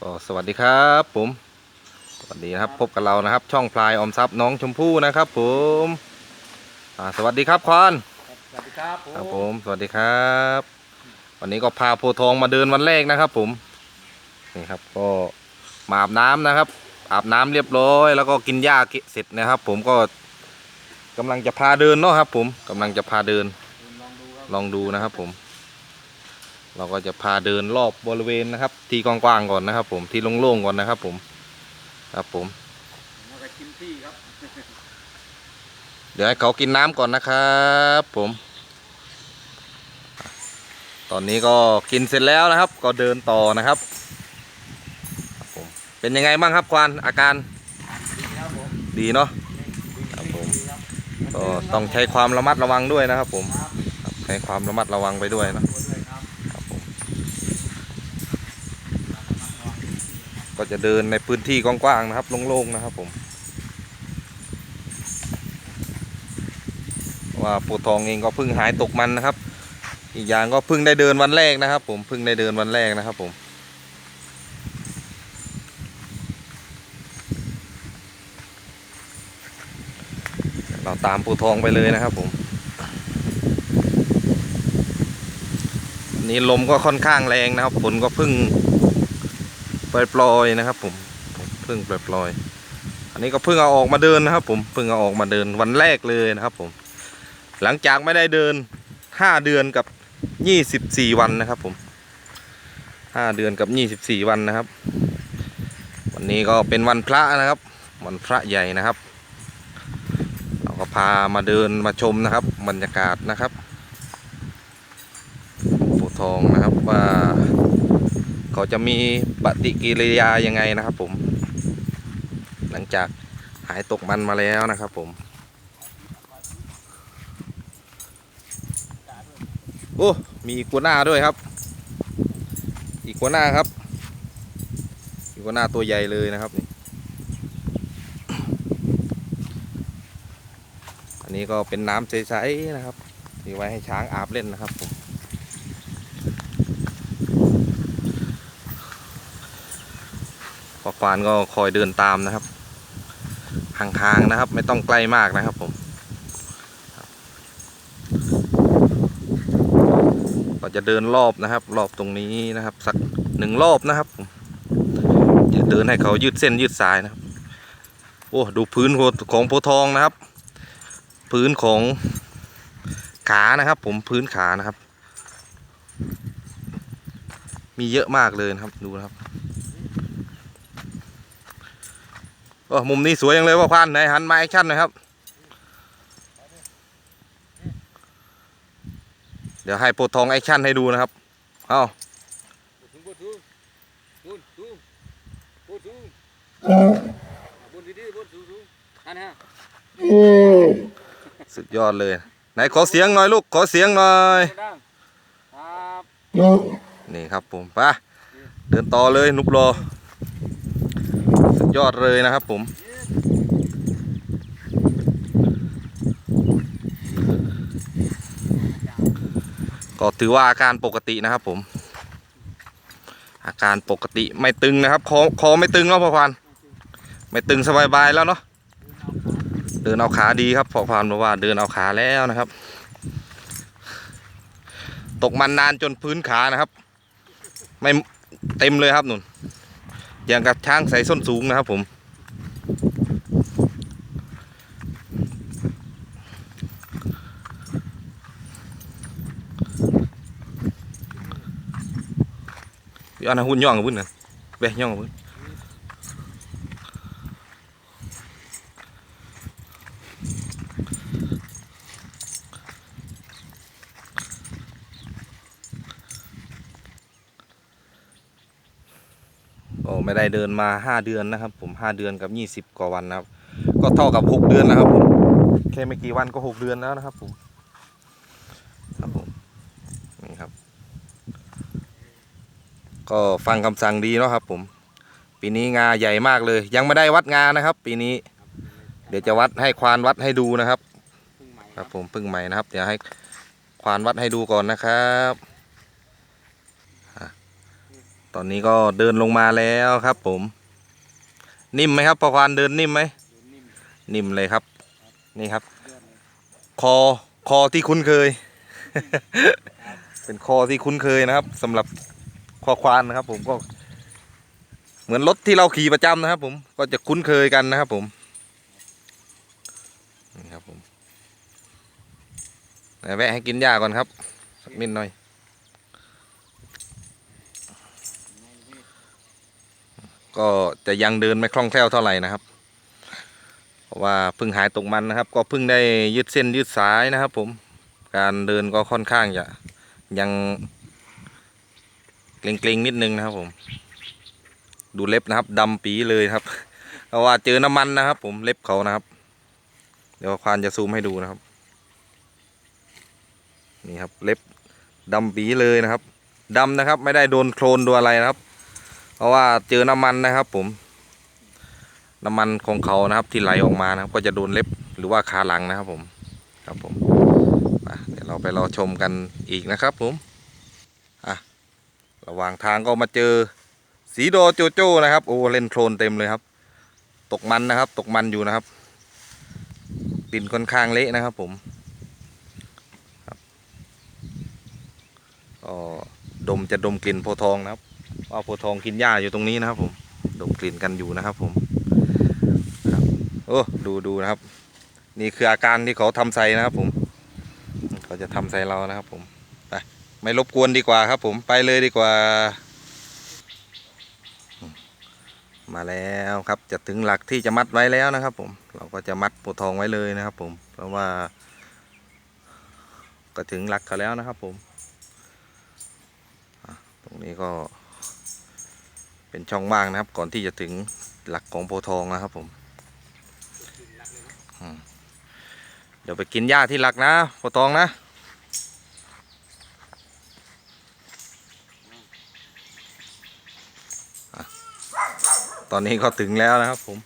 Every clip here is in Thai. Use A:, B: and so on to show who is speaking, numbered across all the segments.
A: ก็สวัสดีครับผมสวัสดีนะครับพบกับเรานะครับ ช่องพลายออมทรัพย์น้องชมพู่นะครับ ผมอ่าสวัสดีครับควาน
B: สวัสดีครับผม
A: ครับผมสวัสดีครับ วันนี้ก็พาโพธิ์ทองมาเดินวันแรกนะครับ ผมนี่ครับก็มาอาบน้ำนะครับ อาบน้ำเรียบร้อย แล้วก็กินหญ้าเสร็จนะครับ ผมก็กำลังจะพาเดินเนาะครับ ผมกำลังจะพาเดิน
B: ลองดูครับ
A: ลองดูนะครับผม เราก็จะพาเดินรอบบริเวณนะครับ ที่กว้างๆก่อนนะครับ ผมที่โล่งๆก่อนนะครับ ผมครับผม
B: แล้วก็กินที่ครับ
A: เดี๋ยวให้เขากินน้ำก่อนนะครับผม ตอนนี้ก็กินเสร็จแล้วนะครับ ก็เดินต่อนะครับครับผมเป็นยังไงบ้างครับควานอาการ
B: ดีครับผม
A: ดีเนาะ
B: ดี
A: ครับผม
B: ดีครับ
A: ก็ต้องใช้ความระมัดระวังด้วยนะครับ ผม
B: ครับ
A: ครับใช้ความระมัดระวังไปด้วยนะ
B: ตัวด้วยครับ
A: ครับผม ก็จะเดินในพื้นที่กว้างๆนะครับโล่งๆนะครับผมว่าปูทองเองก็เพิ่งหายตกมันนะครับ อีกอย่างก็เพิ่งได้เดินวันแรกนะครับ ผมเพิ่งได้เดินวันแรกนะครับผมเราตามปูทองไปเลยนะครับผมนี้ลมก็ค่อนข้างแรงนะครับฝนก็เพิ่ง ปล่อยๆนะครับ ผมพิ่งปล่อยๆอันนี้ก็เพิ่งเอาออกมาเดินนะครับ ผมเพิ่งเอาออกมาเดินวันแรกเลยนะครับ ผม หลังจากไม่ได้เดินห้าเดือนกับยี่สิบสี่วันนะครับ ผมห้าเดือนกับยี่สิบสี่วันนะครับ วันนี้ก็เป็นวันพระนะครับ วันพระใหญ่นะครับ เราก็พามาเดินมาชมนะครับ บรรยากาศนะครับปูทองนะครับว่า เขาจะมีปฏิกิริยายังไงนะครับผม หลังจากหายตกมันมาแล้วนะครับผม โอ้ มีอีกัวหน้าด้วยครับ อีกัวหน้าครับ อีกัวหน้าตัวใหญ่เลยนะครับนี่อันนี้ก็เป็นน้ำใสๆนะครับที่ไว้ให้ช้างอาบเล่นนะครับผม พอควานก็คอยเดินตามนะครับห่างๆนะครับ ไม่ต้องใกล้มากนะครับผมก็จะเดินรอบนะครับ รอบตรงนี้นะครับ สักหนึ่งรอบนะครับผมจะเดินให้เขายืดเส้นยืดสายนะครับ โอ้ดูพื้นของโพทองนะครับ พื้นของขานะครับ ผมพื้นขานะครับ มีเยอะมากเลยนะครับดูนะครับ โอ้มุมนี้สวยยังเลยว่าพันไหนหันมาแอคชั่นหนะครับ เดี๋ยวให้โปรทองแอคชั่นให้ดูนะครับ เอา
B: สุ
A: ดยอดเลย ไหนขอเสียงหน่อยลูก ขอเสียงหน่อยนี่ครับผมไปเดินต่อเลยนุบโล ยอดเลยนะครับผม ก็ถือว่าอาการปกตินะครับผม อาการปกติไม่ตึงนะครับ คอคอไม่ตึงเนาะพ่อพานไม่ตึงสบายบายแล้วเนาะเดินเอาขาดีครับพ่อพานบอกว่าเดินเอาขาแล้วนะครับ ตกมันนานจนพื้นขานะครับ ไม่เต็มเลยครับหนุน อย่างกับช้างใส่ส้นสูงนะครับผมพี่อันนหุ่นย่องกับพุ่นนะเบ้ย่องกับพุ่น ไม่ได้เดินมาห้าเดือนนะครับ ผมห้าเดือนกับยี่สิบกว่าวันนะครับ ก็เท่ากับหกเดือนนะครับผมแค่ไม่กี่วันก็หกเดือนแล้วนะครับผมครับผมนี่ครับ ก็ฟังคำสั่งดีเนาะครับ ผม ปีนี้งาใหญ่มากเลย ยังไม่ได้วัดงานะครับ ปีนี้ เดี๋ยวจะวัดให้ควานวัดให้ดูนะครับ ครับผมเพึ่งใหม่นะครับ เดี๋ยวให้ควานวัดให้ดูก่อนนะครับ ตอนนี้ก็เดินลงมาแล้วครับ ผม นิ่มไหมครับพอควานเดินนิ่มไหม
B: นิ่ม
A: เลยครับ นี่ครับ คอคอที่คุ้นเคย เป็นคอที่คุ้นเคยนะครับสำหรับคอควานนะครับ ผมก็เหมือนรถที่เราขี่ประจำนะครับ ผมก็จะคุ้นเคยกันนะครับ ผมนี่ครับผมแวะให้กินหญ้าก่อนครับสักนิดหน่อย ก็จะยังเดินไม่คล่องแคล่วเท่าไหร่นะครับ เพราะว่าเพิ่งหายตกมันนะครับ ก็เพิ่งได้ยืดเส้นยืดสายนะครับ ผมการเดินก็ค่อนข้างจะยังเกร็งๆนิดนึงนะครับผม ดูเล็บนะครับดำปีเลยครับ เพราะว่าเจอน้ำมันนะครับ ผมเล็บเขานะครับ เดี๋ยวควานจะซูมให้ดูนะครับ นี่ครับเล็บดำปีเลยนะครับดำนะครับ ไม่ได้โดนโคลนโดนอะไรนะครับ เพราะว่าเจอน้ำมันนะครับ ผม น้ำมันของเขานะครับ ที่ไหลออกมานะครับ ก็จะโดนเล็บหรือว่าขาหลังนะครับ ผม ครับผมเดี๋ยวเราไปรอชมกันอีกนะครับ ผมอะระหว่างทางก็มาเจอสีโดโจโจ้นะครับโอ้เล่นโคลนเต็มเลยครับ ตกมันนะครับ ตกมันอยู่นะครับดินค่อนข้างเละนะครับ ผมครับก็ดมจะดมกลิ่นโพทองนะครับ ว่าโพทองกินหญ้าอยู่ตรงนี้นะครับ ผมดมกลิ่นกันอยู่นะครับ ผมครับโอ้ดูดูนะครับ นี่คืออาการที่เขาทำใส่นะครับผมเขาจะทำใส่เรานะครับ ผมไปไม่รบกวนดีกว่าครับ ผมไปเลยดีกว่า มาแล้วครับจะถึงหลักที่จะมัดไว้แล้วนะครับ ผม เราก็จะมัดปูทองไว้เลยนะครับ ผมเพราะว่าก็ถึงหลักเขาแล้วนะครับผม ตรงนี้ก็ เป็นช่องว่างนะครับ ก่อนที่จะถึงหลักของโพทองนะครับผมเดี๋ยวไปกินหญ้าที่หลักนะโพทองนะตอนนี้ก็ถึงแล้วนะครับผม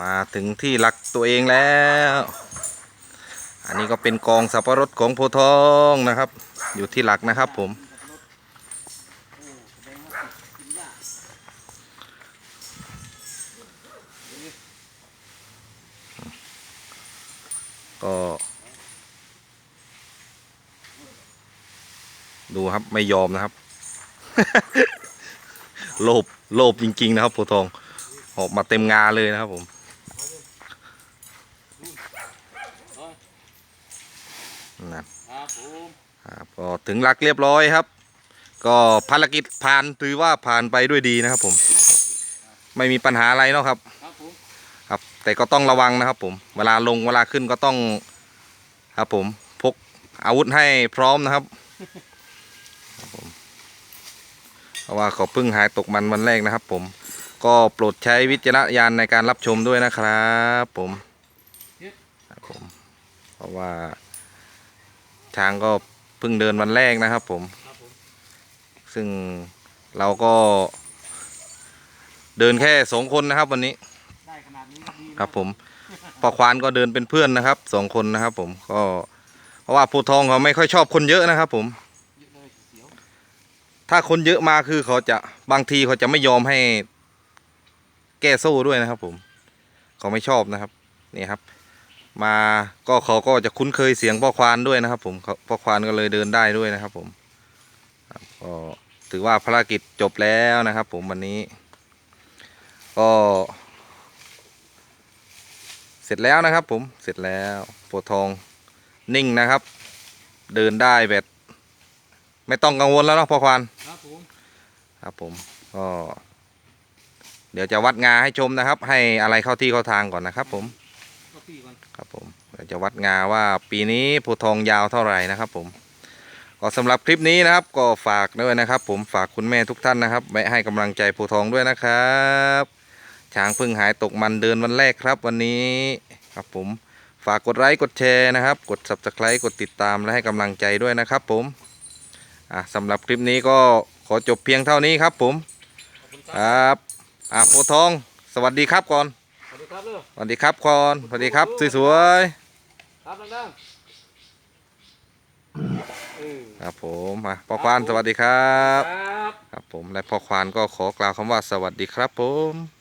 A: มาถึงที่หลักตัวเองแล้ว อันนี้ก็เป็นกองสับปะรดของโพทองนะครับ อยู่ที่หลักนะครับผม
B: โอ้แสดงว่ากินหญ้า
A: ก็ ดูครับไม่ยอมนะครับ โลภโลภจริง ๆ นะครับโพธิ์ทอง ออกมาเต็มงาเลยนะครับผมนั่น
B: ครับผม
A: ครับก็ถึงหลักเรียบร้อยครับ ก็ภารกิจผ่านถือว่าผ่านไปด้วยดีนะครับผม ไม่มีปัญหาอะไรเนาะครับ
B: ครับ
A: แต่ก็ต้องระวังนะครับผมเวลาลงเวลาขึ้นก็ต้อง ครับผมพกอาวุธให้พร้อมนะครับเพราะว่าเขาเพิ่งหายตกมันวันแรกนะครับ ผม ก็โปรดใช้วิจารณญาณในการรับชมด้วยนะครับผมครับผม เพราะว่าช้างก็เพิ่งเดินวันแรกนะครับ ผม ซึ่งเราก็เดินแค่สองคนนะครับวันนี้ ครับผมปอควานก็เดินเป็นเพื่อนนะครับสองคนนะครับ ผมก็เพราะว่าภูทองเขาไม่ค่อยชอบคนเยอะนะครับ ผม ถ้าคนเยอะมาคือเขาจะบางทีเขาจะไม่ยอมให้แก้โซ่ด้วยนะครับ ผมเขาไม่ชอบนะครับนี่ครับ มาก็เขาก็จะคุ้นเคยเสียงพ่อควานด้วยนะครับ ผมพ่อควานก็เลยเดินได้ด้วยนะครับ ผมก็ถือว่าภารกิจจบแล้วนะครับ ผมวันนี้ ก็ เสร็จแล้วนะครับ ผมเสร็จแล้วโพธิ์ทองนิ่งนะครับ เดินได้แบบ ไม่ต้องกังวลแล้วเนาะพ่อควาน
B: ครับผม
A: ครับผมก็เดี๋ยวจะวัดงาให้ชมนะครับ ให้อะไรเข้าที่เข้าทางก่อนนะครับ ผม
B: ก็พี่ก่อน
A: ครับผมเดี๋ยวจะวัดงาว่าปีนี้โพธิ์ทองยาวเท่าไหร่นะครับ ผม ก็สำหรับคลิปนี้นะครับ ก็ฝากด้วยนะครับ ผมฝากคุณแม่ทุกท่านนะครับแวะให้กำลังใจโพธิ์ทองด้วยนะครับ ช้างเพิ่งหายตกมันเดินวันแรกครับวันนี้ครับผมฝากกดไลค์กดแชร์นะครับ กด subscribe กดติดตามและให้กำลังใจด้วยนะครับผมอะสำหรับคลิปนี้ก็ขอจบเพียงเท่านี้ครับผม
B: ขอบคุณค
A: ครับรับอะโพธิ์ทอง สวัสดีครับก่อน
B: สวัสดีครับเด้อ
A: สวัสดีครับก่อนสวัสดีครับสวยๆ
B: ครับดังๆเออืม
A: ครับผมมาพ่อควานสวัสดีครับ
B: ครับ
A: ครับผมและพ่อควานก็ขอกล่าวคำว่าสวัสดีครับผม